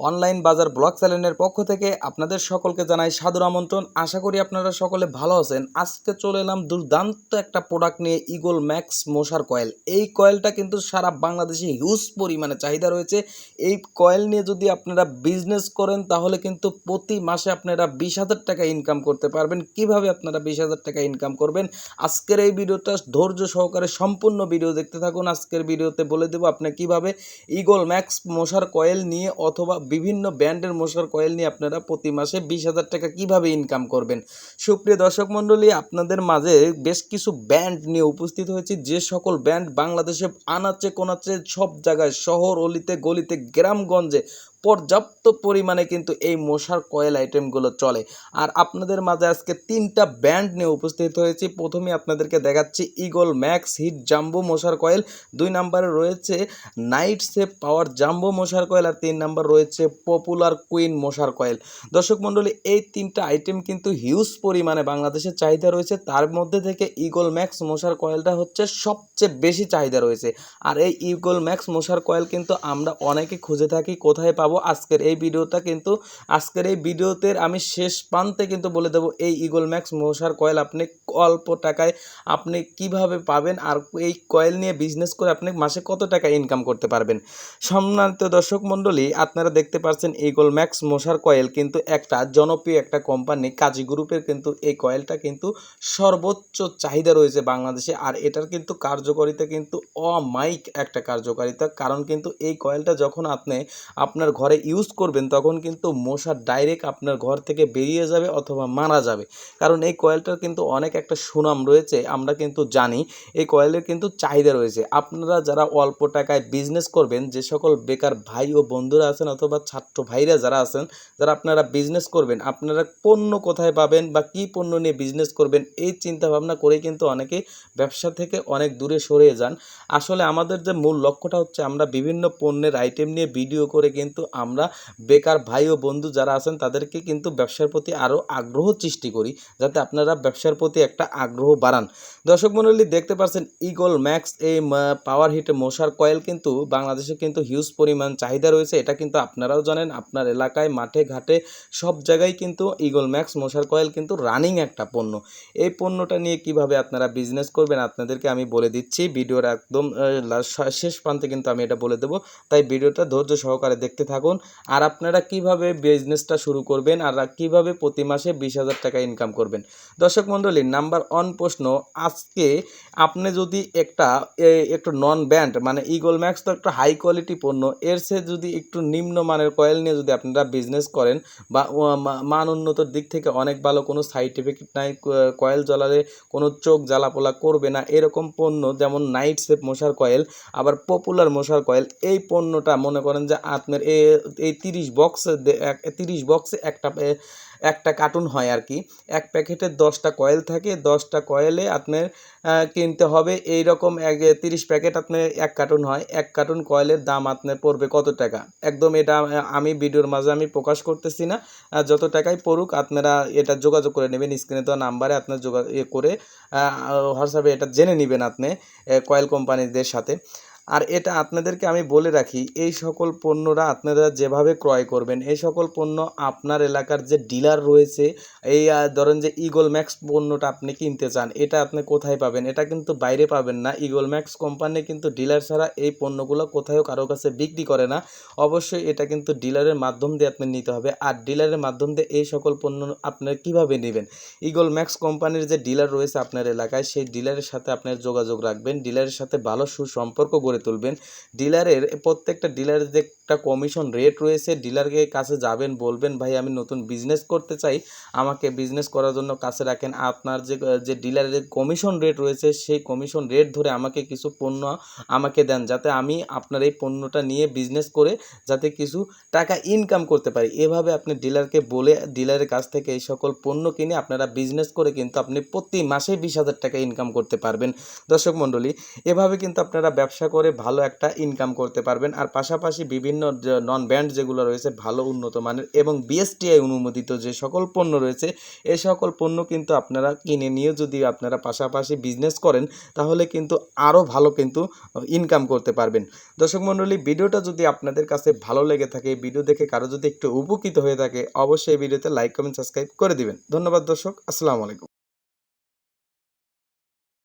Online বাজার blog চ্যানেলের পক্ষ থেকে আপনাদের সকলকে জানাই সাদর আমন্ত্রণ। আশা করি আপনারা সকলে ভালো আছেন। আজকে চলে এলাম দুর্দান্ত একটা প্রোডাক্ট নিয়ে ইগল ম্যাক্স মশার কয়েল এই কয়েলটা কিন্তু সারা বাংলাদেশে হিউজ পরিমাণে চাহিদা রয়েছে। এই কয়েল নিয়ে যদি আপনারা বিজনেস করেন, তাহলে কিন্তু প্রতি মাসে আপনারা বিশ হাজার টাকা ইনকাম করতে পারবেন। কীভাবে আপনারা বিশ হাজার টাকা ইনকাম করবেন? আজকের এই ভিডিওটা ধৈর্য সহকারে সম্পূর্ণ ভিডিও দেখতে থাকুন। আজকের ভিডিওতে বলে দেবো আপনি কীভাবে ইগল ম্যাক্স মশার কয়েল নিয়ে অথবা বিভিন্ন ব্র্যান্ডের মশার কয়েল নিয়ে আপনারা প্রতি মাসে বিশ হাজার টাকা কীভাবে ইনকাম করবেন? সুপ্রিয় দর্শক মণ্ডলী, আপনাদের মাঝে বেশ কিছু ব্যান্ড নিয়ে উপস্থিত হয়েছে। যে সকল ব্যান্ড বাংলাদেশে আনাচে কোনাচে সব জায়গায়, শহর, অলিতে, গলিতে, গ্রামগঞ্জে পর্যাপ্ত পরিমাণে কিন্তু এই মশার কয়েল আইটেমগুলো চলে। আর আপনাদের মাঝে আজকে তিনটা ব্র্যান্ড নিয়ে উপস্থিত হয়েছি। প্রথমে আপনাদেরকে দেখাচ্ছি ইগল ম্যাক্স হিট জাম্বো মশার কয়েল। দুই নাম্বারে রয়েছে নাইট সেফ পাওয়ার জাম্বো মশার কয়েল আর তিন নাম্বার রয়েছে পপুলার কুইন মশার কয়েল। দর্শক মণ্ডলী, এই তিনটা আইটেম কিন্তু হিউজ পরিমাণে বাংলাদেশের চাহিদা রয়েছে। তার মধ্যে থেকে ইগল ম্যাক্স মশার কয়েলটা হচ্ছে সবচেয়ে বেশি চাহিদা রয়েছে। আর এই ইগল ম্যাক্স মশার কয়েল কিন্তু আমরা অনেকে খুঁজে থাকি কোথায় পাবো আজকের এই ভিডিওটা কিন্তু, আজকের এই ভিডিওতে আমি শেষ প্রান্তে কিন্তু বলে দেবো এই ইগল ম্যাক্স মশার কয়েল আপনি অল্প টাকায় আপনি কীভাবে পাবেন আর এই কয়েল নিয়ে বিজনেস করে আপনি মাসে কত টাকা ইনকাম করতে পারবেন। সম্মানিত দর্শক মণ্ডলী, আপনারা দেখতে পাচ্ছেন ইগল ম্যাক্স মশার কয়েল কিন্তু একটা জনপ্রিয় একটা কোম্পানি কাজী গ্রুপের কিন্তু এই কয়েলটা কিন্তু সর্বোচ্চ চাহিদা রয়েছে বাংলাদেশে আর এটার কিন্তু কার্যকারিতা কিন্তু অমাইক একটা কার্যকারিতা। কারণ কিন্তু এই কয়েলটা যখন আপনি আপনার ঘরে ইউজ করবেন, তখন কিন্তু মশা ডাইরেক্ট আপনার ঘর থেকে বেরিয়ে যাবে অথবা মারা যাবে। কারণ এই কয়েলটার কিন্তু অনেক একটা সুনাম রয়েছে, আমরা কিন্তু জানি, এই কয়েলের কিন্তু চাহিদা রয়েছে। আপনারা যারা অল্প টাকায় বিজনেস করবেন, যে সকল বেকার ভাই ও বন্ধুরা আছেন অথবা ছাত্র ভাইরা যারা আছেন, যারা আপনারা বিজনেস করবেন, আপনারা পণ্য কোথায় পাবেন বা কী পণ্য নিয়ে বিজনেস করবেন, এই চিন্তা ভাবনা করেই কিন্তু অনেকেই ব্যবসা থেকে অনেক দূরে সরে যান। আসলে আমাদের যে মূল লক্ষ্যটা হচ্ছে, আমরা বিভিন্ন পণ্যের আইটেম নিয়ে ভিডিও করে কিন্তু আমরা বেকার ভাই ও বন্ধু যারা আছেন, তাদেরকে কিন্তু ব্যবসার প্রতি আরও আগ্রহ সৃষ্টি করি, যাতে আপনারা ব্যবসার প্রতি একটা আগ্রহ বাড়ান। দর্শক মণ্ডলী, দেখতে পাচ্ছেন ইগল ম্যাক্স এই পাওয়ার হিটে মশার কয়েল কিন্তু বাংলাদেশে কিন্তু হিউজ পরিমাণ চাহিদা রয়েছে, এটা কিন্তু আপনারাও জানেন, আপনার এলাকায়, মাঠে, ঘাটে সব জায়গায় কিন্তু ইগল ম্যাক্স মশার কয়েল কিন্তু রানিং একটা পণ্য। এই পণ্যটা নিয়ে কীভাবে আপনারা বিজনেস করবেন, আপনাদেরকে আমি বলে দিচ্ছি, ভিডিওর একদম শেষ প্রান্তে কিন্তু আমি এটা বলে দেবো। তাই ভিডিওটা ধৈর্য সহকারে দেখতে থাকুন। আর আপনারা কীভাবে বিজনেসটা শুরু করবেন? আর কীভাবে প্রতি মাসে বিশ হাজার টাকা ইনকাম করবেন? দর্শক মণ্ডলী নাম্বার ওয়ান প্রশ্ন, আজকে আপনি যদি একটা একটু নন ব্যান্ড মানে ইগল ম্যাক্স তো একটা হাই কোয়ালিটি পণ্য, এর সে যদি একটু নিম্ন মানের কয়েল নিয়ে যদি আপনারা বিজনেস করেন বা মান উন্নতর দিক থেকে অনেক ভালো কোনো সাইড এফেক্ট নাই কয়েল জ্বালালে কোনো চোখ জ্বালাপোলা করবে না, এরকম পণ্য যেমন নাইট সেফ মশার কয়েল আবার পপুলার মশার কয়েল এই পণ্যটা মনে করেন যে আপনার এ এই তিরিশ বক্স তিরিশ বক্সে একটা একটা কার্টুন হয় আর কি। এক প্যাকেটে দশটা কয়েল থাকে, দশটা কয়েলে আপনার কিনতে হবে। এই রকম এক তিরিশ প্যাকেট আপনার এক কার্টুন হয়। এক কার্টুন কয়েলের দাম আপনার পড়বে কত টাকা? একদম এটা আমি ভিডিওর মাঝে আমি প্রকাশ করতেছি না। যত টাকাই পড়ুক, আপনারা এটা যোগাযোগ করে নেবেন। স্ক্রিনে দেওয়া নাম্বারে আপনার যোগা, এ করে হোয়াটসঅ্যাপে এটা জেনে নেবেন আপনি কয়েল কোম্পানিদের সাথে। আর এটা আপনাদেরকে আমি বলে রাখি, এই সকল পণ্যরা আপনারা যেভাবে ক্রয় করবেন, এই সকল পণ্য আপনার এলাকার যে ডিলার রয়েছে, এই ধরেন যে ইগল ম্যাক্স পণ্যটা আপনি কিনতে চান, এটা আপনি কোথায় পাবেন? এটা কিন্তু বাইরে পাবেন না। ইগল ম্যাক্স কোম্পানি কিন্তু ডিলার ছাড়া এই পণ্যগুলো কোথাও কারও কাছে বিক্রি করে না। অবশ্যই এটা কিন্তু ডিলারের মাধ্যম দিয়ে আপনি নিতে হবে। আর ডিলারের মাধ্যম দিয়ে এই সকল পণ্য আপনার কীভাবে নেবেন? ইগল ম্যাক্স কোম্পানির যে ডিলার রয়েছে আপনার এলাকায়, সেই ডিলারের সাথে আপনার যোগাযোগ রাখবেন। ডিলারের সাথে ভালো সুসম্পর্ক গড়ে তুলবেন। ডিলারের প্রত্যেকটা ডিলারের যে একটা কমিশন রেট রয়েছে, ডিলারকে কাছে যাবেন, বলবেন, ভাই, আমি নতুন বিজনেস করতে চাই। আমাকে বিজনেস করার জন্য কাছে রাখেন। আপনার যে যে ডিলারের কমিশন রেট রয়েছে, সেই কমিশন রেট ধরে আমাকে কিছু পণ্য আমাকে দেন, যাতে আমি আপনার এই পণ্যটা নিয়ে বিজনেস করে যাতে কিছু টাকা ইনকাম করতে পারি। এভাবে আপনি ডিলারকে বলে, ডিলারের কাছ থেকে এই সকল পণ্য কিনে আপনারা বিজনেস করে কিন্তু আপনি প্রতি মাসে বিশ হাজার টাকা ইনকাম করতে পারবেন। দর্শক মণ্ডলী, এভাবে কিন্তু আপনারা ব্যবসা করে করে ভালো একটা ইনকাম করতে পারবেন। আর পাশাপাশি বিভিন্ন নন ব্যান্ড যেগুলো রয়েছে, ভালো উন্নত মানের এবং বিএসটিআই অনুমোদিত যে সকল পণ্য রয়েছে, এ সকল পণ্য কিন্তু আপনারা কিনে নিয়ে যদি আপনারা পাশাপাশি বিজনেস করেন, তাহলে কিন্তু আরও ভালো কিন্তু ইনকাম করতে পারবেন। দর্শক মণ্ডলী, ভিডিওটা যদি আপনাদের কাছে ভালো লেগে থাকে, ভিডিও দেখে কারও যদি একটু উপকৃত হয়ে থাকে, অবশ্যই ভিডিওতে লাইক কমেন্ট সাবস্ক্রাইব করে দিবেন। ধন্যবাদ দর্শক, আসসালামু আলাইকুম।